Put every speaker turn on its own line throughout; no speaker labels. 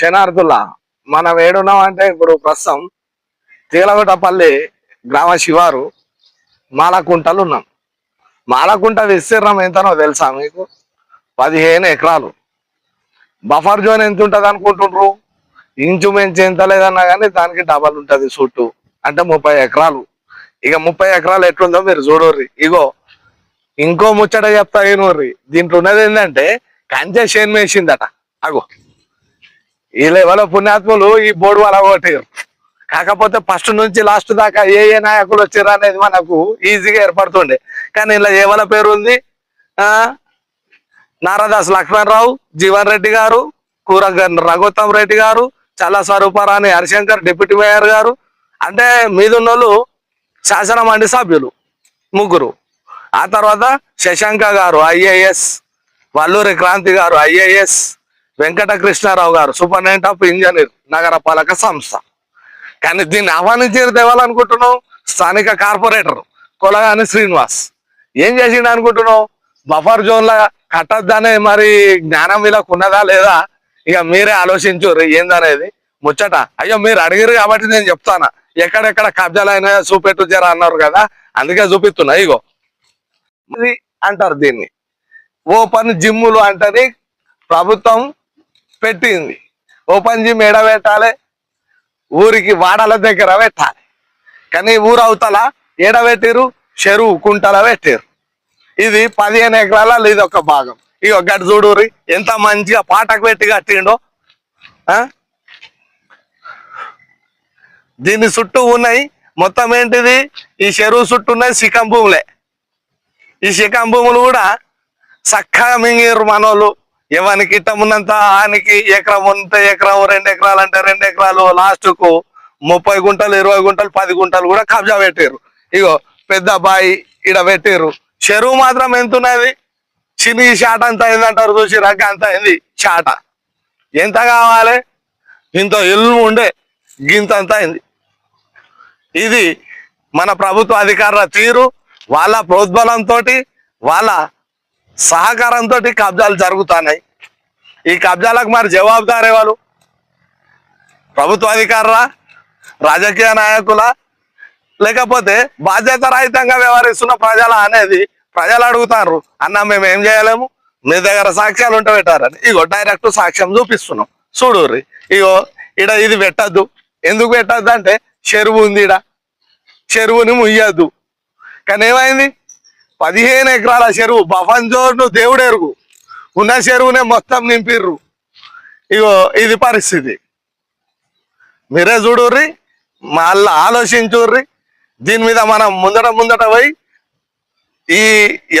శనార్థుల్లా మనం ఏడున్నాం అంటే ఇప్పుడు ప్రస్తుతం తీలగొట్టపల్లి గ్రామ శివారు మాలకుంటలు ఉన్నాం. మాలకుంట విస్తీర్ణం ఎంతనో తెలుసా మీకు? పదిహేను ఎకరాలు. బఫర్ జోన్ ఎంత ఉంటుంది అనుకుంటుండ్రు? ఇంచుమించు ఎంత లేదన్నా కానీ దానికి డబల్ ఉంటుంది చుట్టూ అంటే ముప్పై ఎకరాలు. ఇక ముప్పై ఎకరాలు ఎట్లుందో మీరు చూడర్రి. ఇగో ఇంకో ముచ్చట చెప్తా ఏనోర్రి దీంట్లో ఉన్నది ఏంటంటే కంచె షేన్ వేసిందట అగో. ఈ లెవెల్ పుణ్యాత్ములు ఈ బోర్డు వల్ల కొట్టారు కాకపోతే ఫస్ట్ నుంచి లాస్ట్ దాకా ఏ ఏ నాయకులు వచ్చారు అనేది మనకు ఈజీగా ఏర్పడుతుండే. కానీ ఇలా ఎవరి పేరు ఉంది? నారదాస్ నారాదాస్ లక్ష్మణరావు జీవన్ రెడ్డి గారు కూరగన్ రఘుత్తం రెడ్డి గారు చల్ల స్వరూపారాణి హరిశంకర్ డిప్యూటీ మేయర్ గారు. అంటే మీదున్నోళ్ళు శాసన మండలి సభ్యులు ముగ్గురు. ఆ తర్వాత శశాంక గారు ఐఏఎస్ వల్లూరి క్రాంతి గారు ఐఏఎస్ వెంకట కృష్ణారావు గారు సూపరింటెండెంట్ ఆఫ్ ఇంజనీర్ నగరపాలక సంస్థ. కానీ దీన్ని ఆహ్వానించేది తేవాలనుకుంటున్నావు స్థానిక కార్పొరేటర్ కొలగాని శ్రీనివాస్. ఏం చేసిండు అనుకుంటున్నావు? బఫర్ జోన్లా కట్టద్దనే మరి జ్ఞానం వీళ్ళకు ఉన్నదా లేదా? ఇక మీరే ఆలోచించుర్రి ఏందనేది? ముచ్చట. అయ్యో మీరు అడిగారు కాబట్టి నేను చెప్తానా? ఎక్కడెక్కడ కబ్జాలు అయినా చూపెట్టు జరా అన్నారు కదా అందుకే చూపిస్తున్నా. ఇగో. అంటారు దీన్ని. ఓపెన్ జిమ్ములు అంటని ప్రభుత్వం పెట్టింది. ఓపెన్ జిమ్ ఎడ పెట్టాలి ఊరికి వాడల దగ్గర పెట్టాలి. కానీ ఊరు అవతల ఏడ పెట్టిరు చెరువు కుంటల పెట్టారు ఇది పదిహేను ఎకరాల ఇది ఒక భాగం. ఇక గడ్డ చూడూరి ఎంత మంచిగా పాటకు పెట్టి కట్టిండో. దీని చుట్టూ ఉన్నాయి. మొత్తం ఏంటిది? ఈ చెరువు చుట్టూ ఉన్నాయి శిఖం భూములే. ఈ శిఖం భూములు కూడా చక్కగా మింగిరు మనోళ్ళు. ఎవరికి ఇట్టమున్నంత ఆయనకి ఎకరం ఉంత ఎకరం రెండు ఎకరాలు అంటే రెండు ఎకరాలు లాస్ట్కు ముప్పై గుంటలు ఇరవై గుంటలు పది గుంటలు కూడా కబ్జా పెట్టారు ఇగో పెద్ద బాయి ఇడ పెట్టారు చెరువు మాత్రం ఎంత ఉన్నది చిన్ని చాట అంత అయింది అంటారు చూసి రగ్గ అంత అయింది చాట. ఎంత కావాలి? ఇంత ఇల్లు ఉండే గింత అంత అయింది ఇది మన ప్రభుత్వ అధికారుల తీరు వాళ్ళ ప్రోద్బలంతో వాళ్ళ సహకారంతో కబ్జాలు జరుగుతున్నాయి. ఈ కబ్జాలకు మరి జవాబుదారే వాళ్ళు ప్రభుత్వ అధికారులా? రాజకీయ నాయకుల? లేకపోతే బాధ్యత రహితంగా వ్యవహరిస్తున్న ప్రజల అనేది ప్రజలు అడుగుతారు. అన్న మేము ఏం చేయలేము? మీ దగ్గర సాక్ష్యాలు ఉంటే పెట్టారని. ఇగో డైరెక్ట్ సాక్ష్యం చూపిస్తున్నాం. చూడుర్రి ఇగో ఇడ ఇది పెట్టద్దు. ఎందుకు పెట్టద్దు అంటే చెరువు ఉంది ఇడ చెరువుని ముయ్యద్దు. కానీ ఏమైంది? పదిహేను ఎకరాల చెరువు బఫంజోర్ను దేవుడెరుగు ఉన్న చెరువునే మొత్తం నింపిర్రు. ఇగో ఇది పరిస్థితి. మీరే చూడుర్రి మళ్ళా ఆలోచించుర్రి. దీని మీద మనం ముందట ముందట పోయి ఈ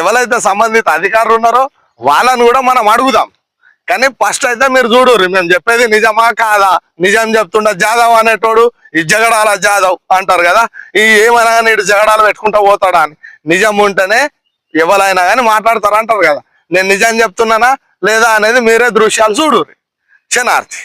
ఎవరైతే సంబంధిత అధికారులు ఉన్నారో వాళ్ళని కూడా మనం అడుగుదాం. కానీ ఫస్ట్ అయితే మీరు చూడుర్రి మేము చెప్పేది నిజమా కాదా? నిజం చెప్తుండ జాదవ్ అనేటోడు ఈ జగడాల జాదవ్ అంటారు కదా ఈ ఏమనగా నీడు జగడాలు పెట్టుకుంటా పోతాడా అని. నిజం ఉంటేనే ఎవరైనా కానీ మాట్లాడతారు అంటారు కదా. నేను నిజం చెప్తున్నానా లేదా అనేది మీరే దృశ్యాలు చూడు క్షణార్థి